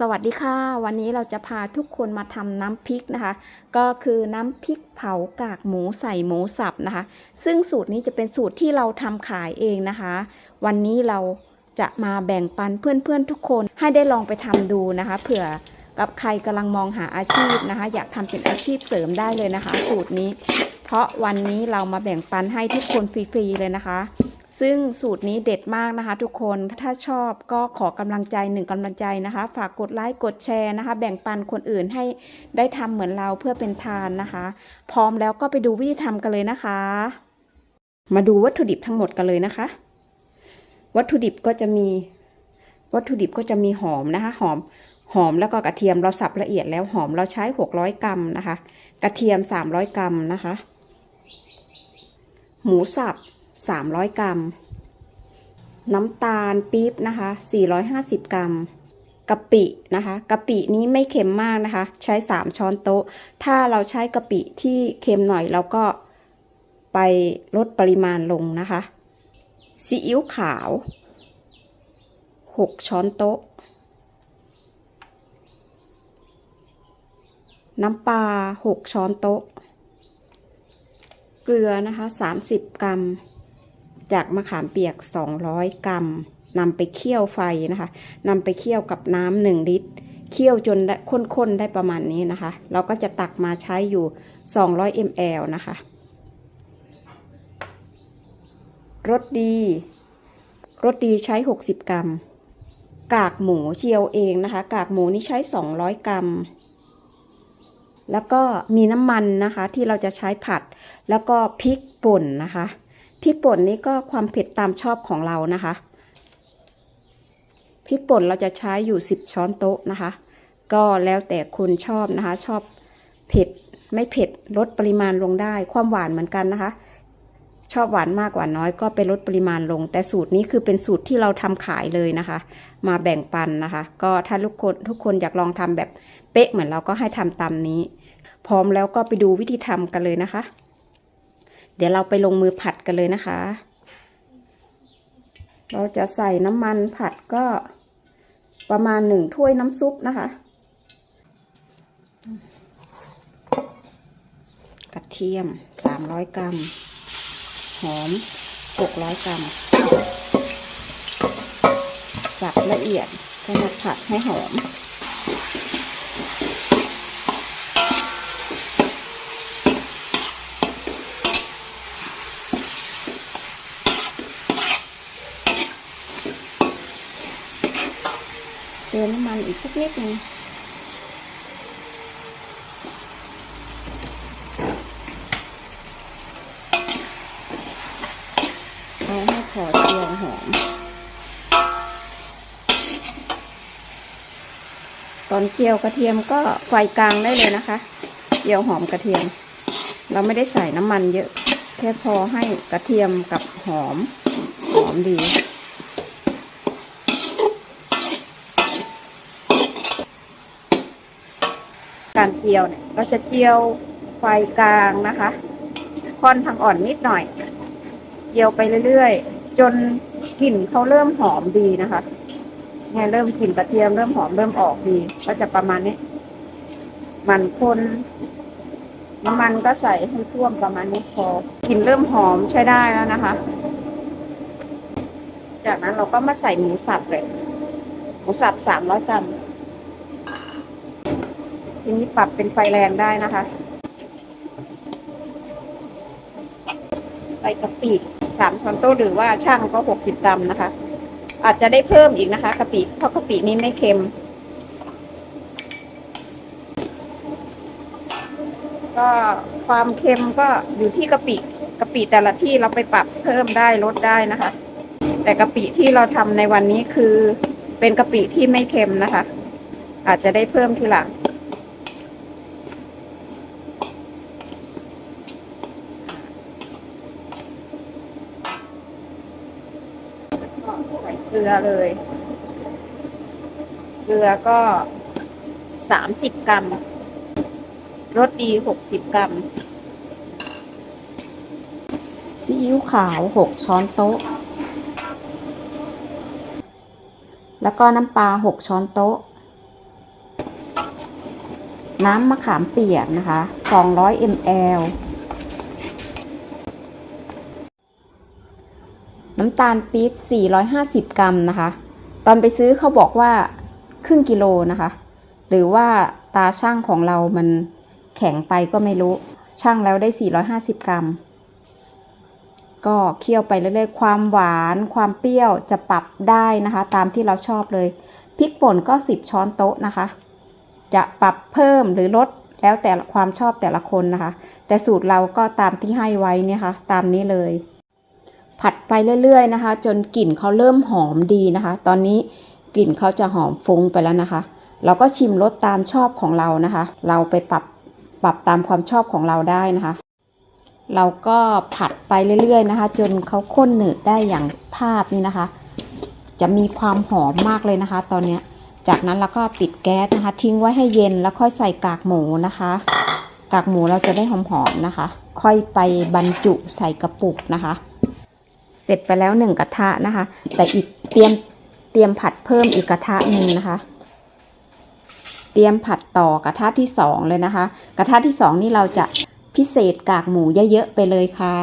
สวัสดีค่ะ วันนี้เราจะพาทุกคนมาทำน้ำพริกนะคะ ก็คือน้ำพริกเผากากหมูใส่หมูสับนะคะ ซึ่งสูตรนี้จะเป็นสูตรที่เราทำขายเองนะคะ วันนี้เราจะมาแบ่งปันเพื่อนๆทุกคนให้ได้ลองไปทำดูนะคะ เผื่อกับใครกำลังมองหาอาชีพนะคะ อยากทำเป็นอาชีพเสริมได้เลยนะคะ สูตรนี้ เพราะวันนี้เรามาแบ่งปันให้ทุกคนฟรีๆเลยนะคะ ซึ่งสูตรนี้เด็ดมากนะคะทุกคน ถ้าชอบก็ขอกำลังใจหนึ่งกำลังใจนะคะ ฝากกดไลค์ กดแชร์นะคะ แบ่งปันคนอื่นให้ได้ทำเหมือนเราเพื่อเป็นทานนะคะ พร้อมแล้วก็ไปดูวิธีทำกันเลยนะคะ มาดูวัตถุดิบทั้งหมดกันเลยนะคะ วัตถุดิบก็จะมี วัตถุดิบก็จะมีหอมนะคะ หอม หอมแล้วก็กระเทียมเราสับละเอียดแล้วหอมเราใช้ 600 กรัมนะคะ กระเทียม 300 กรัมนะคะ หมูสับ 300 กรัม น้ำตาลปี๊บนะคะ 450 กรัมกะปินะคะกะปินี้ไม่เค็มมากนะคะ ใช้ 3 ช้อนโต๊ะ ถ้าเราใช้กะปิที่เค็มหน่อยเราก็ไปลดปริมาณลงนะคะซีอิ๊วขาว 6 ช้อนโต๊ะ น้ำปลา 6 ช้อนโต๊ะ เกลือนะคะ 30 กรัม จากมะขามเปียก 200 กรัมนำไปเคี่ยวไฟนะคะนำไปเคี่ยวกับน้ำหนึ่งลิตรเคี่ยวจนข้นๆได้ประมาณนี้นะคะ เราก็จะตักมาใช้อยู่ 200 ml นะคะรสดีรสดีใช้ 60 กรัม กากหมูเจียวเองนะคะ กากหมูนี่ใช้ 200 กรัม แล้วก็มีน้ำมันนะคะที่เราจะใช้ผัด แล้วก็พริกป่นนะคะ พริกป่นนี้ก็ความเผ็ดตามชอบของเรานะคะพริกป่นเราจะใช้อยู่ 10 ช้อนโต๊ะนะคะ ก็แล้วแต่คุณชอบนะคะ ชอบเผ็ดไม่เผ็ดลดปริมาณลงได้ ความหวานเหมือนกันนะคะ ชอบหวานมากกว่าน้อยก็ไปลดปริมาณลง แต่สูตรนี้คือเป็นสูตรที่เราทำขายเลยนะคะ มาแบ่งปันนะคะ ก็ถ้าทุกคนทุกคนอยากลองทำแบบเป๊ะเหมือนเราก็ให้ทำตามนี้ พร้อมแล้วก็ไปดูวิธีทำกันเลยนะคะ เดี๋ยวเราไปลงมือผัดกันเลยนะคะ เราจะใส่น้ำมันผัดก็ประมาณหนึ่งถ้วยน้ำซุปนะคะ กระเทียม 300 กรัม หอม 600 กรัม สับละเอียดก็มาผัดให้หอม เติมน้ำมันอีกสักนิดนึงเอาให้พอเจียวหอม ตอนเจียวกระเทียมก็ไฟกลางได้เลยนะคะ เจียวหอมกระเทียม เราไม่ได้ใส่น้ำมันเยอะ แค่พอให้กระเทียมกับหอม หอมดี การเจียวเนี่ยเราจะเจียวไฟกลางนะคะค่อนทางอ่อนนิดหน่อย เจียวไปเรื่อยๆ จนกลิ่นเขาเริ่มหอมดีนะคะเนี่ยเริ่มกลิ่นกระเทียมเริ่มหอมเริ่มออกดี ก็จะประมาณนี้ มันคนน้ำมันก็ใส่ให้ท่วมประมาณนี้พอกลิ่นเริ่มหอมใช้ได้แล้วนะคะ จากนั้นเราก็มาใส่หมูสับเลย หมูสับสามร้อยกรัม ทีนี้ปรับเป็นไฟแรงได้นะคะ ใส่กะปิสามช้อนโต๊ะหรือว่าช่างก็หกสิบกรัมนะคะ อาจจะได้เพิ่มอีกนะคะกะปิเพราะกะปินี้ไม่เค็ม ก็ความเค็มก็อยู่ที่กะปิกะปิแต่ละที่เราไปปรับเพิ่มได้ลดได้นะคะ แต่กะปิที่เราทำในวันนี้คือเป็นกะปิที่ไม่เค็มนะคะ อาจจะได้เพิ่มทีหลัง ก็ใส่เกลือเลย เกลือก็สามสิบกรัมรสดีหกสิบกรัมซีอิ๊วขาวหกช้อนโต๊ะ แล้วก็น้ำปลาหกช้อนโต๊ะ น้ำมะขามเปียกนะคะ200 ml น้ำตาลปี๊บ 450 กรัมนะคะ ตอนไปซื้อเขาบอกว่าครึ่งกิโลนะคะ หรือว่าตาช่างของเรามันแข็งไปก็ไม่รู้ ช่างแล้วได้ 450 กรัม ก็เคี่ยวไปเรื่อยๆ ความหวาน ความเปรี้ยวจะปรับได้นะคะ ตามที่เราชอบเลย พริกป่นก็ 10 ช้อนโต๊ะนะคะ จะปรับเพิ่มหรือลดแล้วแต่ความชอบแต่ละคนนะคะ แต่สูตรเราก็ตามที่ให้ไว้เนี่ยค่ะ ตามนี้เลย ผัดไปเรื่อยๆนะคะ จนกลิ่นเขาเริ่มหอมดีนะคะ ตอนนี้กลิ่นเขาจะหอมฟุ้งไปแล้วนะคะ เราก็ชิมรสตามชอบของเรานะคะ เราไปปรับปรับตามความชอบของเราได้นะคะ เราก็ผัดไปเรื่อยๆนะคะ จนเขาข้นหนืดได้อย่างภาพนี้นะคะ จะมีความหอมมากเลยนะคะ ตอนนี้จากนั้นเราก็ปิดแก๊สนะคะ ทิ้งไว้ให้เย็นแล้วค่อยใส่กากหมูนะคะ กากหมูเราจะได้หอมๆนะคะ ค่อยไปบรรจุใส่กระปุกนะคะ เสร็จไปแล้วหนึ่งกระทะนะคะ แต่อีกเตรียมเตรียมผัดเพิ่มอีกกระทะหนึ่งนะคะ เตรียมผัดต่อกระทะที่สองเลยนะคะ กระทะที่สองนี่เราจะพิเศษกากหมูเยอะๆไปเลยค่ะ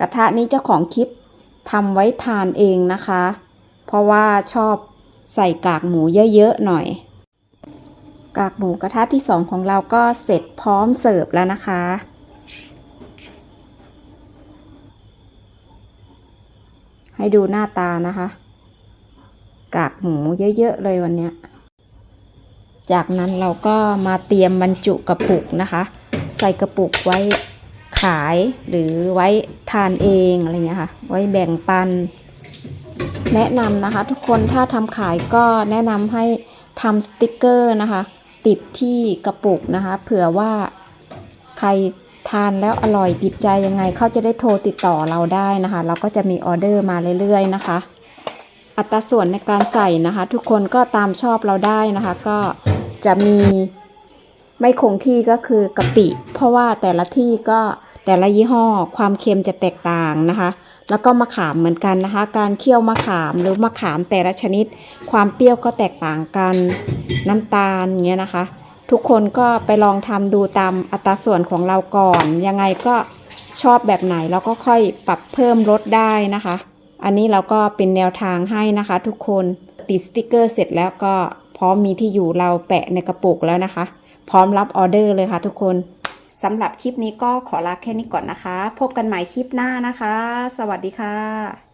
กระทะนี้เจ้าของคลิปทำไว้ทานเองนะคะ เพราะว่าชอบใส่กากหมูเยอะๆหน่อย กากหมูกระทะที่สองของเราก็เสร็จพร้อมเสิร์ฟแล้วนะคะ ให้ดูหน้าตานะคะ กากหมูเยอะๆเลยวันนี้จากนั้นเราก็มาเตรียมบรรจุกระปุกนะคะ ใส่กระปุกไว้ขายหรือไว้ทานเองอะไรเงี้ยค่ะ ไว้แบ่งปัน แนะนำนะคะ ทุกคนถ้าทำขายก็แนะนำให้ทำสติกเกอร์นะคะ ติดที่กระปุกนะคะ เผื่อว่าใคร ทานแล้วอร่อยติดใจยังไงเขาจะได้โทรติดต่อเราได้นะคะ เราก็จะมีออเดอร์มาเรื่อยๆนะคะ อัตราส่วนในการใส่นะคะ ทุกคนก็ตามชอบเราได้นะคะ ก็จะมีไม่คงที่ก็คือกะปิ เพราะว่าแต่ละที่ก็แต่ละยี่ห้อความเค็มจะแตกต่างนะคะ แล้วก็มะขามเหมือนกันนะคะ การเคี่ยวมะขามหรือมะขามแต่ละชนิด ความเปรี้ยวก็แตกต่างกัน น้ำตาลเงี้ยนะคะ ทุกคนก็ไปลองทำดูตามอัตราส่วนของเราก่อน ยังไงก็ชอบแบบไหนเราก็ค่อยปรับเพิ่มลดได้นะคะ อันนี้เราก็เป็นแนวทางให้นะคะ ทุกคนติดสติกเกอร์เสร็จแล้วก็พร้อมมีที่อยู่เราแปะในกระปุกแล้วนะคะ พร้อมรับออเดอร์เลยค่ะทุกคนสำหรับคลิปนี้ก็ขอลาแค่นี้ก่อนนะคะ พบกันใหม่คลิปหน้านะคะ สวัสดีค่ะ